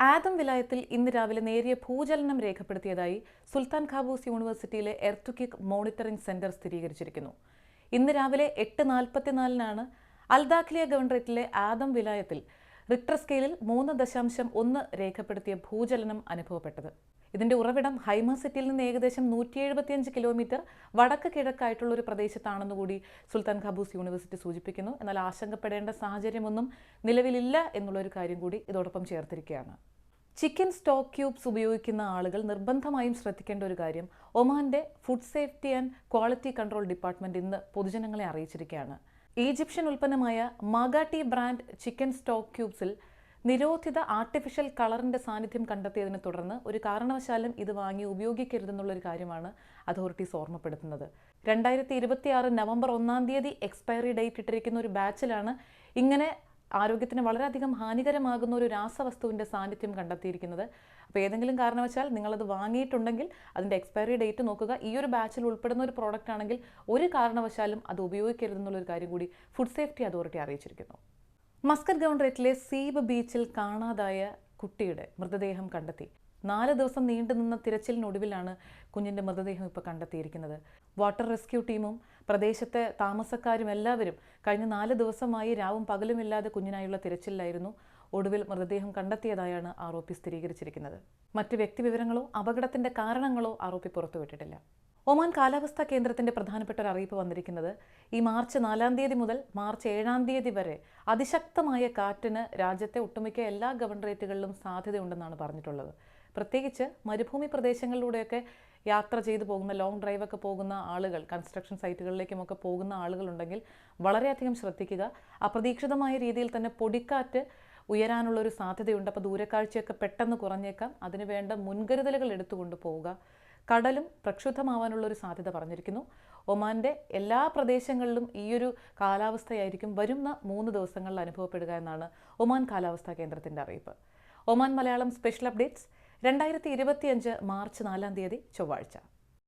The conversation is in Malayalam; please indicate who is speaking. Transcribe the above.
Speaker 1: ആദം വിലായത്തിൽ ഇന്ന് രാവിലെ നേരിയ ഭൂചലനം രേഖപ്പെടുത്തിയതായി സുൽത്താൻ ഖാബൂസ് യൂണിവേഴ്സിറ്റിയിലെ എർത്തുക്കിക് മോണിറ്ററിംഗ് സെന്റർ സ്ഥിരീകരിച്ചിരിക്കുന്നു. ഇന്ന് രാവിലെ എട്ട് നാൽപ്പത്തിനാലിനാണ് അൽദാഖ്ലിയ ഗവൺറേറ്റിലെ ആദം വിലായത്തിൽ റിക്ടർ സ്കെയിലിൽ മൂന്ന് ദശാംശം ഒന്ന് രേഖപ്പെടുത്തിയ ഭൂചലനം അനുഭവപ്പെട്ടത്. ഇതിന്റെ ഉറവിടം ഹൈമ സിറ്റിയിൽ നിന്ന് ഏകദേശം നൂറ്റി എഴുപത്തിയഞ്ച് കിലോമീറ്റർ വടക്ക് കിഴക്കായിട്ടുള്ള ഒരു പ്രദേശത്താണെന്ന് കൂടി സുൽത്താൻ ഖാബൂസ് യൂണിവേഴ്സിറ്റി സൂചിപ്പിക്കുന്നു. എന്നാൽ ആശങ്കപ്പെടേണ്ട സാഹചര്യമൊന്നും നിലവിലില്ല എന്നുള്ളൊരു കാര്യം കൂടി ഇതോടൊപ്പം ചേർത്തിരിക്കുകയാണ്. ചിക്കൻ സ്റ്റോക്ക് ക്യൂബ്സ് ഉപയോഗിക്കുന്ന ആളുകൾ നിർബന്ധമായും ശ്രദ്ധിക്കേണ്ട ഒരു കാര്യം ഒമാന്റെ food safety and quality control department ഇന്ന് പൊതുജനങ്ങളെ അറിയിച്ചിരിക്കുകയാണ്. ഈജിപ്ഷ്യൻ ഉൽപ്പന്നമായ മാഗാട്ടി ബ്രാൻഡ് ചിക്കൻ സ്റ്റോക്ക് ക്യൂബ്സിൽ നിരോധിത ആർട്ടിഫിഷ്യൽ കളറിന്റെ സാന്നിധ്യം കണ്ടെത്തിയതിനെ തുടർന്ന് ഒരു കാരണവശാലും ഇത് വാങ്ങി ഉപയോഗിക്കരുതെന്നുള്ളൊരു കാര്യമാണ് അതോറിറ്റീസ് ഓർമ്മപ്പെടുത്തുന്നത്. രണ്ടായിരത്തി ഇരുപത്തിയാറ് നവംബർ ഒന്നാം തീയതി എക്സ്പയറി ഡേറ്റ് ഇട്ടിരിക്കുന്ന ഒരു ബാച്ചിലാണ് ഇങ്ങനെ ആരോഗ്യത്തിന് വളരെയധികം ഹാനികരമാകുന്ന ഒരു രാസവസ്തുവിന്റെ സാന്നിധ്യം കണ്ടെത്തിയിരിക്കുന്നത്. അപ്പോൾ ഏതെങ്കിലും കാരണവശാൽ നിങ്ങളത് വാങ്ങിയിട്ടുണ്ടെങ്കിൽ അതിന്റെ എക്സ്പയറി ഡേറ്റ് നോക്കുക. ഈ ഒരു ബാച്ചിൽ ഉൾപ്പെടുന്ന ഒരു പ്രോഡക്റ്റ് ആണെങ്കിൽ ഒരു കാരണവശാലും അത് ഉപയോഗിക്കരുതെന്നുള്ളൊരു കാര്യം കൂടി ഫുഡ് സേഫ്റ്റി അതോറിറ്റി അറിയിച്ചിരിക്കുന്നു. മസ്കറ്റ് ഗവൺറേറ്റിലെ സീബ് ബീച്ചിൽ കാണാതായ കുട്ടിയുടെ മൃതദേഹം കണ്ടെത്തി. നാല് ദിവസം നീണ്ടുനിന്ന തിരച്ചിലിനൊടുവിലാണ് കുഞ്ഞിന്റെ മൃതദേഹം ഇപ്പോൾ കണ്ടെത്തിയിരിക്കുന്നത്. വാട്ടർ റെസ്ക്യൂ ടീമും പ്രദേശത്തെ താമസക്കാരും എല്ലാവരും കഴിഞ്ഞ നാല് ദിവസമായി രാവും പകലുമില്ലാതെ കുഞ്ഞിനായുള്ള തിരച്ചിലായിരുന്നു ഒടുവിൽ മൃതദേഹം കണ്ടെത്തിയതായാണ് ആരോപി സ്ഥിരീകരിച്ചിരിക്കുന്നത്. മറ്റ് വ്യക്തിവിവരങ്ങളോ അപകടത്തിന്റെ കാരണങ്ങളോ ആരോപി പുറത്തുവിട്ടിട്ടില്ല. ഒമാൻ കാലാവസ്ഥാ കേന്ദ്രത്തിന്റെ പ്രധാനപ്പെട്ട ഒരു അറിയിപ്പ് വന്നിരിക്കുന്നത്. ഈ മാർച്ച് നാലാം തീയതി മുതൽ മാർച്ച് ഏഴാം തീയതി വരെ അതിശക്തമായ കാറ്റിന് രാജ്യത്തെ ഒട്ടുമിക്ക എല്ലാ ഗവൺറേറ്റുകളിലും സാധ്യതയുണ്ടെന്നാണ് പറഞ്ഞിട്ടുള്ളത്. പ്രത്യേകിച്ച് മരുഭൂമി പ്രദേശങ്ങളിലൂടെയൊക്കെ യാത്ര ചെയ്തു പോകുന്ന ലോങ് ഡ്രൈവൊക്കെ പോകുന്ന ആളുകൾ കൺസ്ട്രക്ഷൻ സൈറ്റുകളിലേക്കുമൊക്കെ പോകുന്ന ആളുകളുണ്ടെങ്കിൽ വളരെയധികം ശ്രദ്ധിക്കുക. അപ്രതീക്ഷിതമായ രീതിയിൽ തന്നെ പൊടിക്കാറ്റ് ഉയരാനുള്ളൊരു സാധ്യതയുണ്ട്. അപ്പോൾ ദൂരക്കാഴ്ചയൊക്കെ പെട്ടെന്ന് കുറഞ്ഞേക്കാം. അതിനുവേണ്ട മുൻകരുതലുകൾ എടുത്തുകൊണ്ട് പോവുക. കടലും പ്രക്ഷുബ്ധമാവാനുള്ള ഒരു സാധ്യത പറഞ്ഞിരിക്കുന്നു. ഒമാന്റെ എല്ലാ പ്രദേശങ്ങളിലും ഈയൊരു കാലാവസ്ഥയായിരിക്കും വരുന്ന മൂന്ന് ദിവസങ്ങളിൽ അനുഭവപ്പെടുക എന്നാണ് ഒമാൻ കാലാവസ്ഥാ കേന്ദ്രത്തിന്റെ അറിയിപ്പ്. ഒമാൻ മലയാളം സ്പെഷ്യൽ അപ്ഡേറ്റ്സ് രണ്ടായിരത്തി ഇരുപത്തിയഞ്ച് മാർച്ച് നാലാം തീയതി ചൊവ്വാഴ്ച.